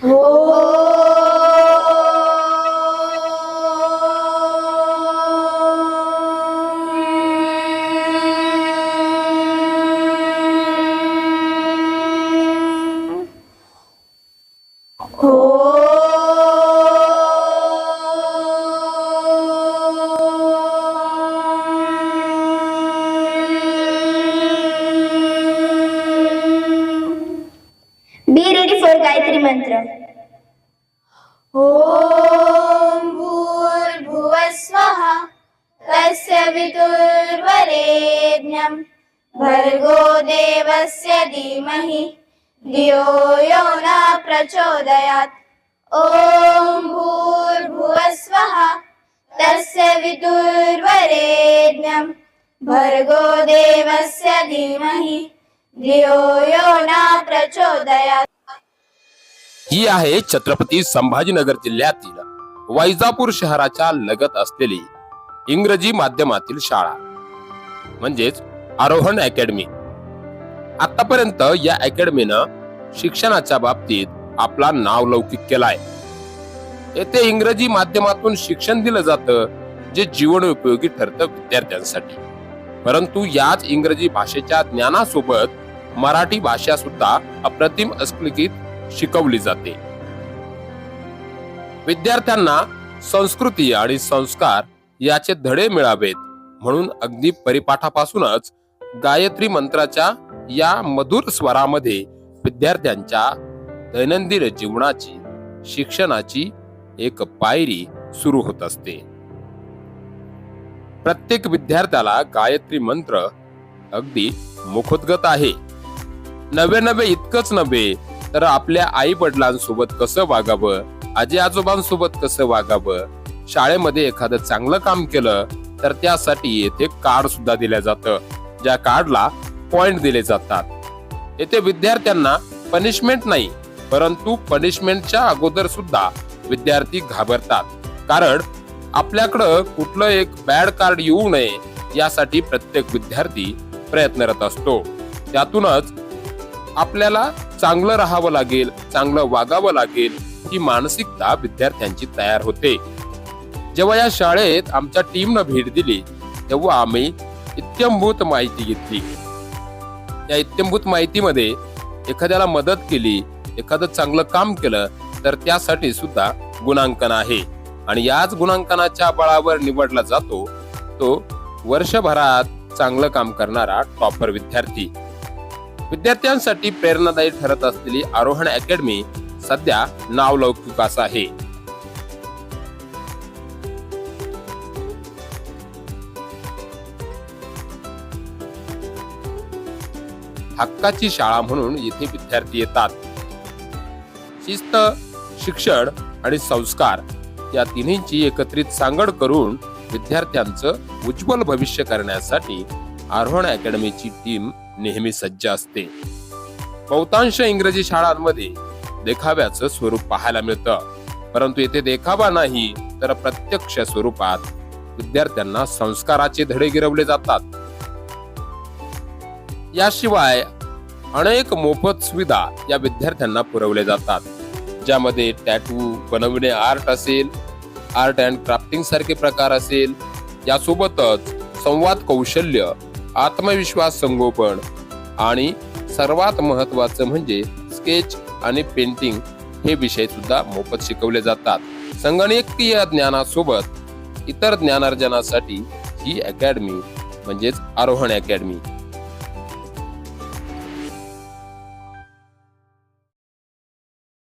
Oh. मंत्र. ॐ भूर्भुवस्वः तस्य वितुर्वरेण्यं भर्गो देवस्य धीमहि धियो यो न प्रचोदयात्। ॐ भूर्भुवस्वः तस्य वितुर्वरेण्यं भर्गो देवस्य धीमहि धियो यो न प्रचोदयात्। ही आहे छत्रपती संभाजीनगर जिल्ह्यातील वैजापूर शहराच्या लगत असलेली इंग्रजी माध्यमातील शाळा म्हणजेच आरोहण अकॅडमी. आतापर्यंत या अकॅडमीनं शिक्षणाच्या बाबतीत आपला नावलौकिक केलाय. येथे इंग्रजी माध्यमातून शिक्षण दिलं जातं जे जीवन उपयोगी ठरतं विद्यार्थ्यांसाठी. परंतु याच इंग्रजी भाषेच्या ज्ञानासोबत मराठी भाषा सुद्धा अप्रतिम अस्खलित शिकवली जाते. विद्यार्थ्यांना संस्कृती आणि संस्कार याचे धडे मिळावेत म्हणून अगदी परिपाठापासूनच गायत्री मंत्राच्या या मधुर स्वरामध्ये विद्यार्थ्यांच्या दैनंदिन जीवनाची शिक्षणाची एक पायरी सुरू होत असते. प्रत्येक विद्यार्थ्याला गायत्री मंत्र अगदी मुखोद्गत आहे. नवे नवे इतकंच नव्हे तर आपल्या आई वडिलांसोबत कसं वागावं? आजी आजोबांसोबत कसं वागावं? शाळेमध्ये एखादं चांगलं काम केलं तर त्यासाठी येथे कार्ड सुद्धा दिलं जातं ज्या कार्डला पॉइंट दिले जातात. येथे विद्यार्थ्यांना पनिशमेंट नाही परंतु पनिशमेंटच्या अगोदर सुद्धा विद्यार्थी घाबरतात. कारण आपल्याकडं कुठलं एक बॅड कार्ड येऊ नये यासाठी प्रत्येक विद्यार्थी प्रयत्नरत असतो. त्यातूनच आपल्याला चांगलं राहावं लागेल चांगलं वागावं लागेल ही मानसिकता विद्यार्थ्यांची तयार होते. जेव्हा या शाळेत आमच्या टीमनं भेट दिली तेव्हा आम्ही इत्यंभूत माहिती घेतली. या इत्यंभूत माहितीमध्ये एखाद्याला मदत केली एखादं चांगलं काम केलं तर त्यासाठी सुद्धा गुणांकन आहे. आणि याच गुणांकनाच्या बळावर निवडला जातो तो वर्षभरात चांगलं काम करणारा टॉपर विद्यार्थी. विद्यार्थ्यांसाठी प्रेरणादायी ठरत असलेली आरोहण अकॅडमी सध्या नावलौकिकास आहे. हक्काची शाळा म्हणून येथे विद्यार्थी येतात. शिस्त शिक्षण आणि संस्कार या तिन्हींची एकत्रित सांगड करून विद्यार्थ्यांचं उज्ज्वल भविष्य करण्यासाठी आरोहण अकॅडमीची टीम नेहमी सज्ज असते. बहुतांश इंग्रजी शाळांमध्ये देखाव्याचं स्वरूप पाहायला मिळतं. परंतु येथे देखावा नाही तर प्रत्यक्ष स्वरूपात विद्यार्थ्यांना संस्काराचे धडे गिरवले जातात. याशिवाय अनेक मोफत सुविधा या विद्यार्थ्यांना पुरवल्या जातात. ज्यामध्ये टॅटू बनवणे आर्ट असेल आर्ट अँड क्राफ्टिंग सारखे प्रकार असेल. यासोबतच संवाद कौशल्य आत्मविश्वास संगोपन आणि सर्वात महत्वाचं म्हणजे स्केच आणि पेंटिंग हे विषय सुद्धा मोफत शिकवले जातात. संगणकीय ज्ञानासोबत इतर ज्ञानार्जनासाठी ही अकॅडमी म्हणजेच आरोहण अकॅडमी